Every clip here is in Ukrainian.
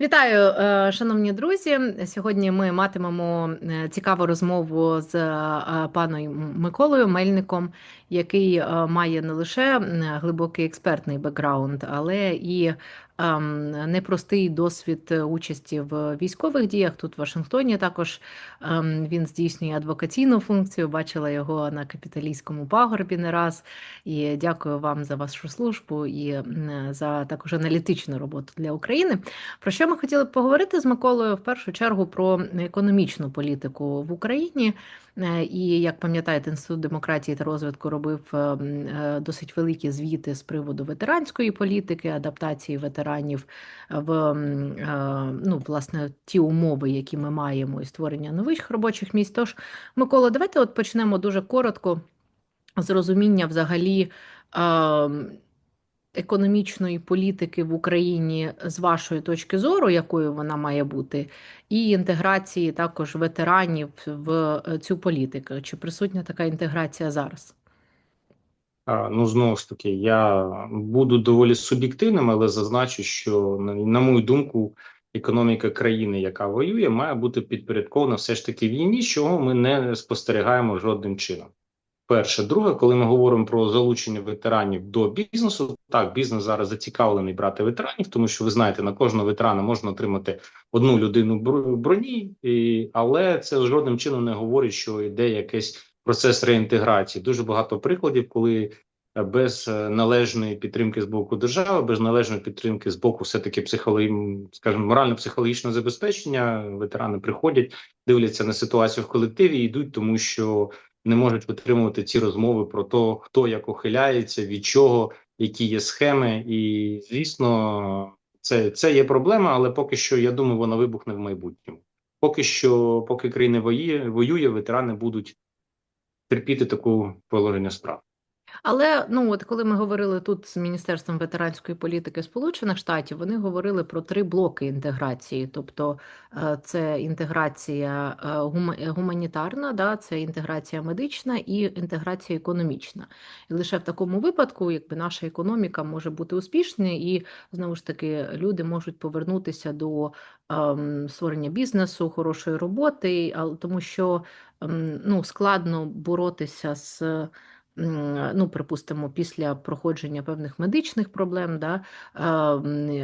Вітаю, е, шановні друзі. Сьогодні ми матимемо е, цікаву розмову з е, паном Миколою Мельником, який має не лише глибокий експертний бекграунд, але і непростий досвід участі в військових діях. Тут в Вашингтоні також він здійснює адвокаційну функцію. Бачила його на капіталійському пагорбі не раз. І дякую вам за вашу службу і за також аналітичну роботу для України. Про що ми хотіли б поговорити з Миколою в першу чергу про економічну політику в Україні. Е, і як пам'ятаєте, інститут демократії та розвитку робив е, е, досить великі звіти з приводу ветеранської політики, адаптації ветеранів в ну, власне ті умови, які ми маємо, і створення нових робочих місць. Тож, Микола, давайте от почнемо дуже коротко з розуміння взагалі економічної політики в Україні з вашої точки зору, якою вона має бути, і інтеграції також ветеранів в е, цю політику. Чи присутня така інтеграція зараз? Ну, знову ж таки, я буду доволі суб'єктивним, але зазначу, що на мою думку, економіка країни, яка воює, має бути підпорядкована все ж таки війні, чого ми не спостерігаємо жодним чином. Перше, друге, коли ми говоримо про залучення ветеранів до бізнесу, так бізнес зараз зацікавлений брати ветеранів, тому що ви знаєте, на кожного ветерана можна отримати одну людину броні, і, але це жодним чином не говорить, що йде якийсь процес реінтеграції. Дуже багато прикладів, коли е, без е, належної підтримки з боку держави, без належної підтримки з боку, все таки психологі, скажімо, морально-психологічного забезпечення, ветерани приходять, дивляться на ситуацію в колективі і йдуть, тому що не можуть витримувати ці розмови про те, хто як ухиляється, від чого, які є схеми, і звісно, це це є проблема, але поки що я думаю, вона вибухне в майбутньому. Поки що, поки країна воює, воює, ветерани будуть терпіти таку положення справ. Але ну от коли ми говорили тут з Міністерством ветеранської політики Сполучених Штатів, вони говорили про три блоки інтеграції, тобто е, це інтеграція е, гуманітарна, да, це інтеграція медична і інтеграція економічна. І лише в такому випадку, якби наша економіка може бути успішною, і знову ж таки люди можуть повернутися до ем, створення бізнесу, хорошої роботи, тому що ем, ну, складно боротися з ну, припустимо, після проходження певних медичних проблем, да,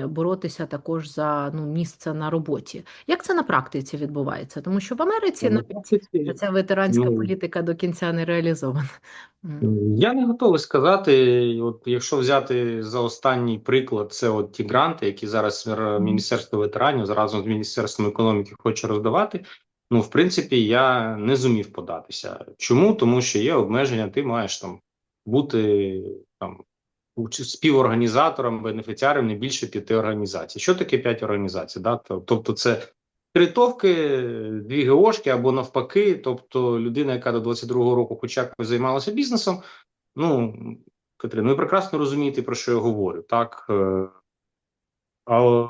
боротися також за ну, місце на роботі. Як це на практиці відбувається? Тому що в Америці на навіть ця ветеранська ну, політика до кінця не реалізована. Я не готовий сказати, от якщо взяти за останній приклад, це от ті гранти, які зараз Міністерство ветеранів разом з Міністерством економіки хоче роздавати. Ну, в принципі, я не зумів податися. Чому? Тому що є обмеження, ти маєш там бути там співорганізатором, бенефіціаром не більше п'яти організацій. Що таке п'ять організацій? Да? Тобто, це критовки, дві ГОшки або навпаки, тобто людина, яка до 22-го року хоча б займалася бізнесом. Ну, Катерина, ви прекрасно розумієте, про що я говорю, так? Е, а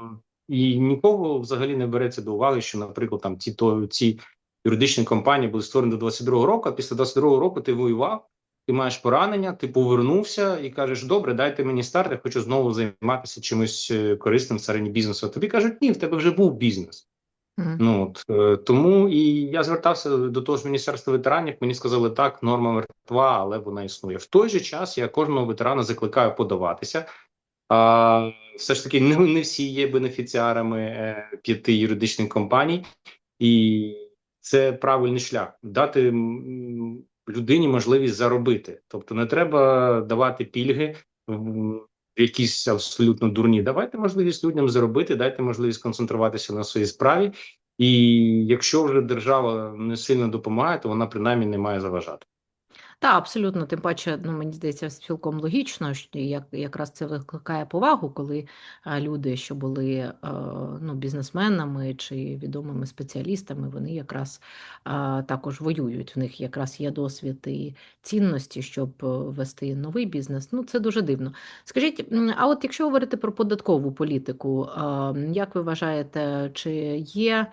і нікого взагалі не береться до уваги, що, наприклад, там ці то ці юридичні компанії були створені до 22-го року. А після 22-го року ти воював, ти маєш поранення, ти повернувся і кажеш: Добре, дайте мені старт, я хочу знову займатися чимось е, корисним всередині бізнесу. А тобі кажуть, ні, в тебе вже був бізнес. Mm. Ну от е, тому і я звертався до того ж міністерства ветеранів. Мені сказали, так, норма мертва, але вона існує. В той же час я кожного ветерана закликаю подаватися. А все ж таки не, не всі є бенефіціарами е, п'яти юридичних компаній, і це правильний шлях дати людині можливість заробити. Тобто, не треба давати пільги в якісь абсолютно дурні. Давайте можливість людям заробити, дайте можливість концентруватися на своїй справі. І якщо вже держава не сильно допомагає, то вона принаймні не має заважати. Так, абсолютно, тим паче, ну мені здається, цілком логічно, що як якраз це викликає повагу, коли люди, що були ну, бізнесменами чи відомими спеціалістами, вони якраз також воюють. В них якраз є досвід і цінності, щоб вести новий бізнес. Ну це дуже дивно. Скажіть, а от якщо говорити про податкову політику, як ви вважаєте, чи є ем,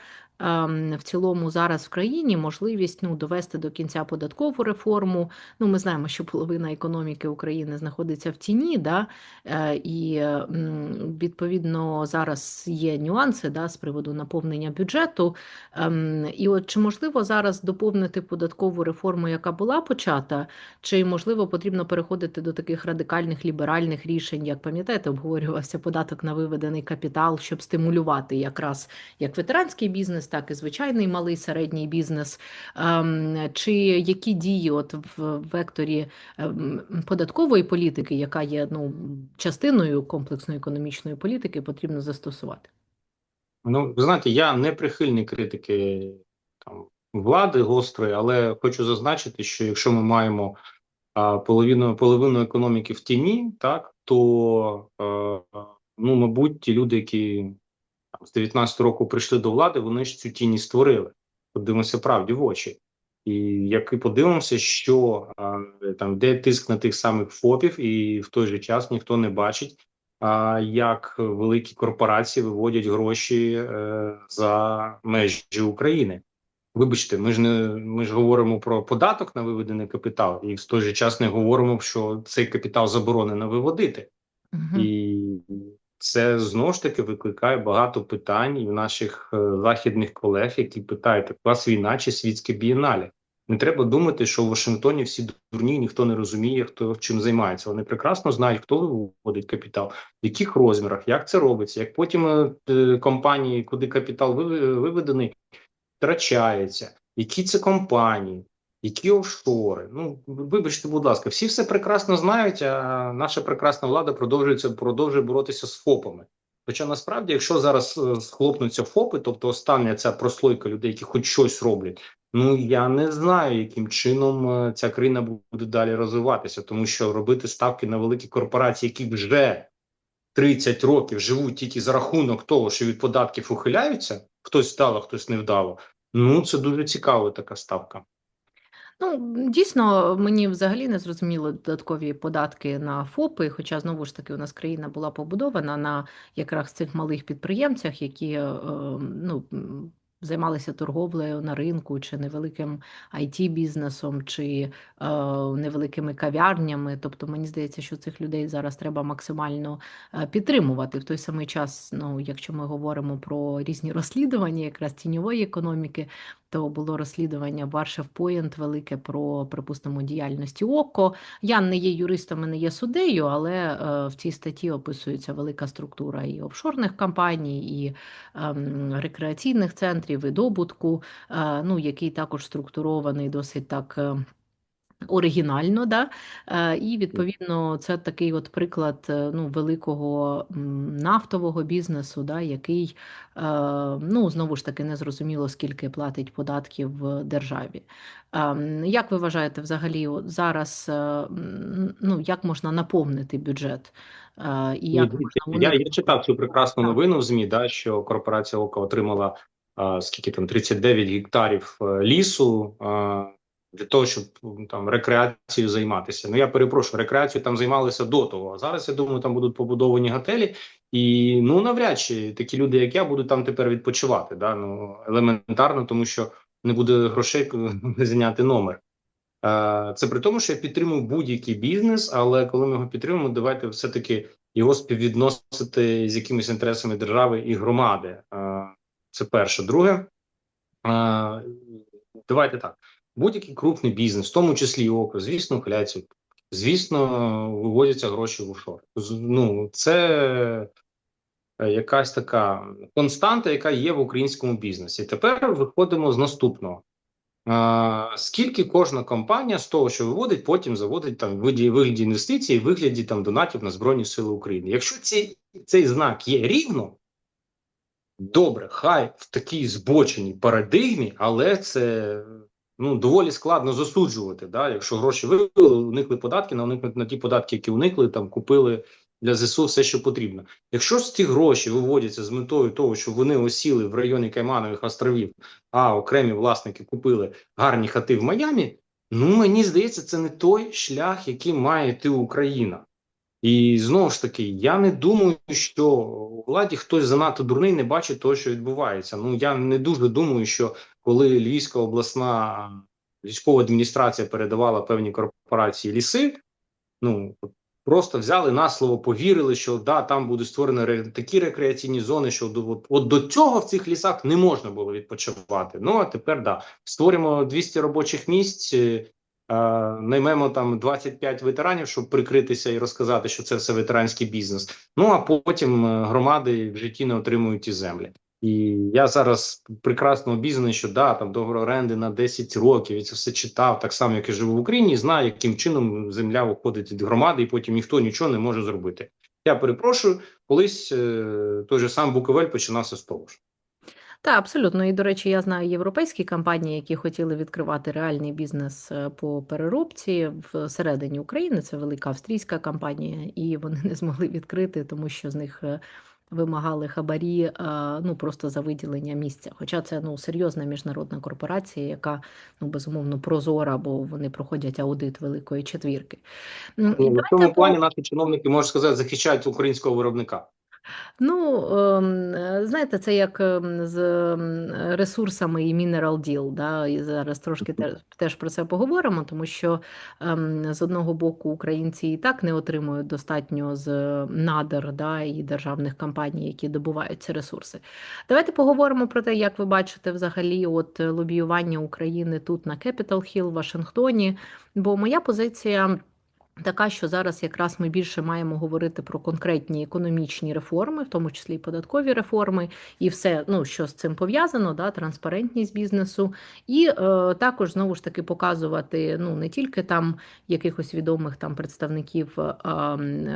в цілому зараз в країні можливість ну, довести до кінця податкову реформу. Ну, ми знаємо, що половина економіки України знаходиться в тіні, да, е, і відповідно зараз є нюанси да, з приводу наповнення бюджету. Ем, І от чи можливо зараз доповнити податкову реформу, яка була почата, чи можливо потрібно переходити до таких радикальних ліберальних рішень, як пам'ятаєте, обговорювався податок на виведений капітал, щоб стимулювати якраз як ветеранський бізнес, так і звичайний малий середній бізнес. Ем, Чи які дії от в векторі ем, податкової політики, яка є ну, частиною комплексної економічної політики, потрібно застосувати? Ну, ви знаєте, я не прихильник критики там влади гострої, але хочу зазначити, що якщо ми маємо а, половину половину економіки в тіні, так то е, ну, мабуть, ті люди, які з 19 року прийшли до влади, вони ж цю тінь створили. Подивимося правді в очі. І як і подивимося, що а, там де тиск на тих самих ФОПів, і в той же час ніхто не бачить, а як великі корпорації виводять гроші е, за межі України. Вибачте, ми ж не ми ж говоримо про податок на виведений капітал, і в той же час не говоримо, що цей капітал заборонено виводити. Угу. І це знову ж таки викликає багато питань і в наших е, західних колег, які питають, у вас війна чи світське бієнале. Не треба думати, що в Вашингтоні всі дурні, ніхто не розуміє, хто чим займається. Вони прекрасно знають, хто виводить капітал, в яких розмірах, як це робиться, як потім е, е, компанії, куди капітал виведений, втрачається, які це компанії, які офшори. Ну вибачте, будь ласка, всі все прекрасно знають. А наша прекрасна влада продовжується продовжує боротися з ФОПами. Хоча насправді, якщо зараз е, схлопнуться ФОПи, тобто остання ця прослойка людей, які хоч щось роблять, ну я не знаю, яким чином е, ця країна буде далі розвиватися, тому що робити ставки на великі корпорації, які вже 30 років живуть тільки за рахунок того, що від податків ухиляються, хтось вдало, хтось не вдало. Ну це дуже цікава така ставка. Ну, дійсно, мені взагалі не зрозуміло додаткові податки на ФОПи, хоча знову ж таки у нас країна була побудована на якраз цих малих підприємцях, які е, ну, займалися торговлею на ринку чи невеликим it бізнесом чи е, невеликими кав'ярнями. Тобто мені здається, що цих людей зараз треба максимально е, підтримувати. В той самий час, ну, якщо ми говоримо про різні розслідування, якраз тіньової економіки, то було розслідування Варшав Поєнт велике про, припустимо, діяльності ОКО. Я не є юристом і не є суддею, але е, в цій статті описується велика структура і офшорних компаній, і ем, рекреаційних центрів, і добутку, е, ну, який також структурований досить так. Оригінально, да? Е, і відповідно це такий от приклад е, ну, великого нафтового бізнесу, да, який е, ну, знову ж таки не зрозуміло, скільки платить податків в державі. Ем, Як ви вважаєте, взагалі, зараз ну, як можна наповнити бюджет? І як можна Я, я читав цю прекрасну новину в ЗМІ, да, що корпорація ОКО отримала скільки там 39 гектарів лісу для того, щоб там рекреацією займатися. Ну я перепрошую, рекреацією там займалися до того. А зараз я думаю, там будуть побудовані готелі, і ну навряд чи такі люди, як я, будуть там тепер відпочивати. Да? Ну елементарно, тому що не буде грошей зняти номер. Це при тому, що я підтримую будь-який бізнес, але коли ми його підтримуємо, давайте все-таки його співвідносити з якимись інтересами держави і громади. Це перше. Друге, давайте так. Будь-який крупний бізнес, в тому числі і ОКО, звісно, ухиляється. Звісно, виводяться гроші в офшор. Ну, це е, якась така константа, яка є в українському бізнесі. Тепер виходимо з наступного. Скільки кожна компанія з того, що виводить, потім заводить там вигляді, вигляді інвестицій, вигляді там донатів на Збройні Сили України. Якщо ці, цей знак є рівно, добре, хай в такій збоченій парадигмі, але це ну, доволі складно засуджувати. Да? Якщо гроші вивели, уникли податки, на уникнути на ті податки, які уникли, там купили для ЗСУ все, що потрібно. Якщо ж ці гроші виводяться з метою того, що вони осіли в районі Кайманових островів, а окремі власники купили гарні хати в Майамі. Ну мені здається, це не той шлях, який має йти Україна. І знову ж таки, я не думаю, що у владі хтось занадто дурний не бачить того, що відбувається. Ну я не дуже думаю, що коли Львівська обласна військова адміністрація передавала певні корпорації ліси, ну просто взяли на слово, повірили, що да, там будуть створені ре, такі рекреаційні зони, що до от, от до цього в цих лісах не можна було відпочивати. Ну а тепер да створимо 200 робочих місць. Е, Наймемо там 25 ветеранів, щоб прикритися і розказати, що це все ветеранський бізнес. Ну а потім е, громади в житті не отримують ті землі. І я зараз прекрасно обізнаний, що да, там договор оренди на 10 років і це все читав, так само, як і живу в Україні, знаю, яким чином земля виходить від громади, і потім ніхто нічого не може зробити. Я перепрошую, колись е, той же сам Буковель починався з того ж. Так, абсолютно. І, до речі, я знаю європейські компанії, які хотіли відкривати реальний бізнес е, по переробці всередині України. Це велика австрійська компанія, і вони не змогли відкрити, тому що з них е, вимагали хабарі е, ну просто за виділення місця. Хоча це ну серйозна міжнародна корпорація, яка ну безумовно прозора, бо вони проходять аудит великої четвірки. І Ну, в цьому плані наші чиновники можна сказати захищають українського виробника. Ну, е, знаєте, це як з ресурсами і Mineral Deal, да, і зараз трошки те- теж про це поговоримо, тому що ем, з одного боку українці і так не отримують достатньо з надр да, і державних компаній, які добувають ці ресурси. Давайте поговоримо про те, як ви бачите взагалі от лобіювання України тут на Capitol Hill, в Вашингтоні. Бо моя позиція. Така, що зараз якраз ми більше маємо говорити про конкретні економічні реформи, в тому числі і податкові реформи, і все, ну що з цим пов'язано, да, транспарентність бізнесу, і е, також знову ж таки показувати ну не тільки там якихось відомих там представників е,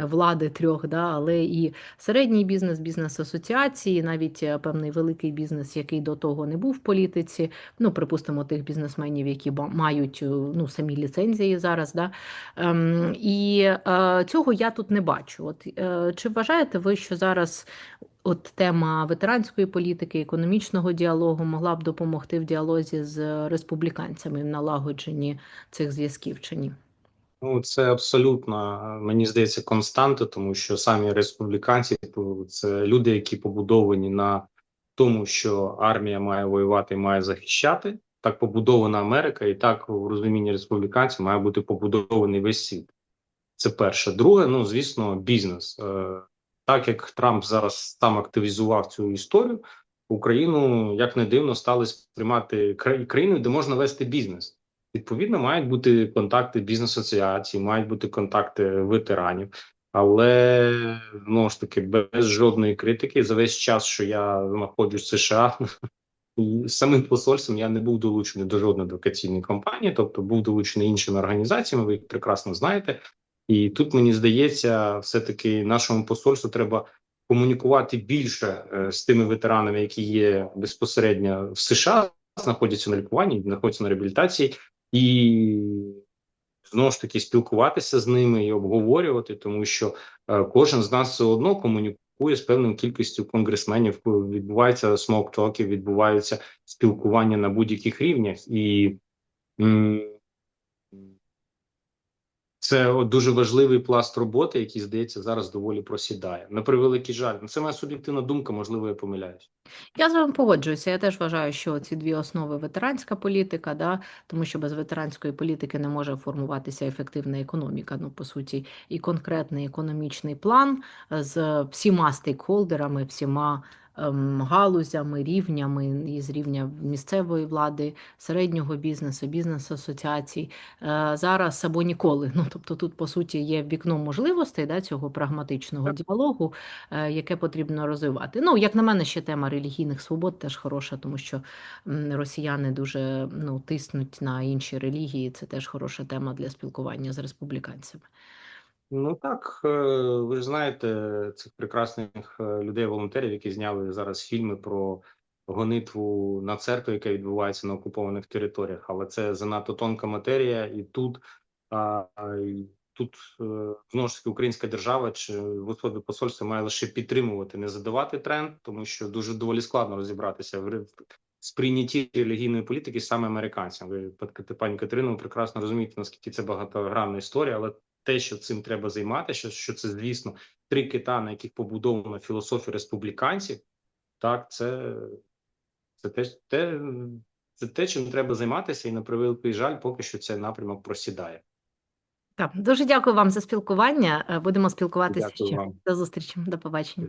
влади трьох, да, але і середній бізнес, бізнес-асоціації, навіть е, певний великий бізнес, який до того не був в політиці. Ну, припустимо, тих бізнесменів, які мають е, ну самі ліцензії зараз. Да, Ем, і е, цього я тут не бачу. От е, чи вважаєте ви, що зараз от тема ветеранської політики, економічного діалогу могла б допомогти в діалозі з республіканцями в налагодженні цих зв'язків чи ні? Ну, це абсолютно, мені здається, константа, тому що самі республіканці це люди, які побудовані на тому, що армія має воювати і має захищати. Так побудована Америка, і так в розумінні республіканців має бути побудований весь світ. Це перше. Друге, ну звісно, бізнес. Е, Так як Трамп зараз там активізував цю історію, Україну, як не дивно, стали сприймати кра- країною, де можна вести бізнес. Відповідно, мають бути контакти бізнес-асоціації, мають бути контакти ветеранів. Але знову ж таки, без жодної критики за весь час, що я знаходжусь в США, самим посольством я не був долучений до жодної адвокаційної кампанії, тобто був долучений іншими організаціями. Ви їх прекрасно знаєте. І тут мені здається, все-таки нашому посольству треба комунікувати більше е, з тими ветеранами, які є безпосередньо в США, знаходяться на лікуванні, знаходяться на реабілітації, і знову ж таки спілкуватися з ними і обговорювати, тому що е, кожен з нас все одно комунікує з певною кількістю конгресменів. Відбуваються смок-токи, відбуваються спілкування на будь-яких рівнях, і це дуже важливий пласт роботи, який здається зараз доволі просідає. На превеликий жаль, Ну, це моя суб'єктивна думка, можливо, я помиляюсь. Я з вами погоджуюся. Я теж вважаю, що ці дві основи ветеранська політика, да, тому що без ветеранської політики не може формуватися ефективна економіка. Ну, по суті, і конкретний економічний план з всіма стейкхолдерами, всіма галузями, рівнями і з рівня місцевої влади, середнього бізнесу, бізнес-асоціацій е, зараз або ніколи. Ну тобто, тут по суті є вікно можливостей да, цього прагматичного діалогу, е, яке потрібно розвивати. Ну, як на мене, ще тема релігійних свобод теж хороша, тому що росіяни дуже ну, тиснуть на інші релігії. Це теж хороша тема для спілкування з республіканцями. Ну так, е, ви ж знаєте цих прекрасних е, людей-волонтерів, які зняли зараз фільми про гонитву на церкву, яка відбувається на окупованих територіях, але це занадто тонка матерія, і тут а, і тут е, знову ж таки українська держава чи високе посольство має лише підтримувати, не задавати тренд, тому що дуже доволі складно розібратися в сприйнятті релігійної політики саме американцям. Ви пані Катерино, ви прекрасно розумієте, наскільки це багатогранна історія, але те, що цим треба займатися, що, що це, звісно, три кита, на яких побудована філософія республіканців. Так, це, це те, те, це те, чим треба займатися, і на превеликий жаль, поки що цей напрямок просідає. Так, дуже дякую вам за спілкування. Е, Будемо спілкуватися Дякую ще. вам. До зустрічі, до побачення.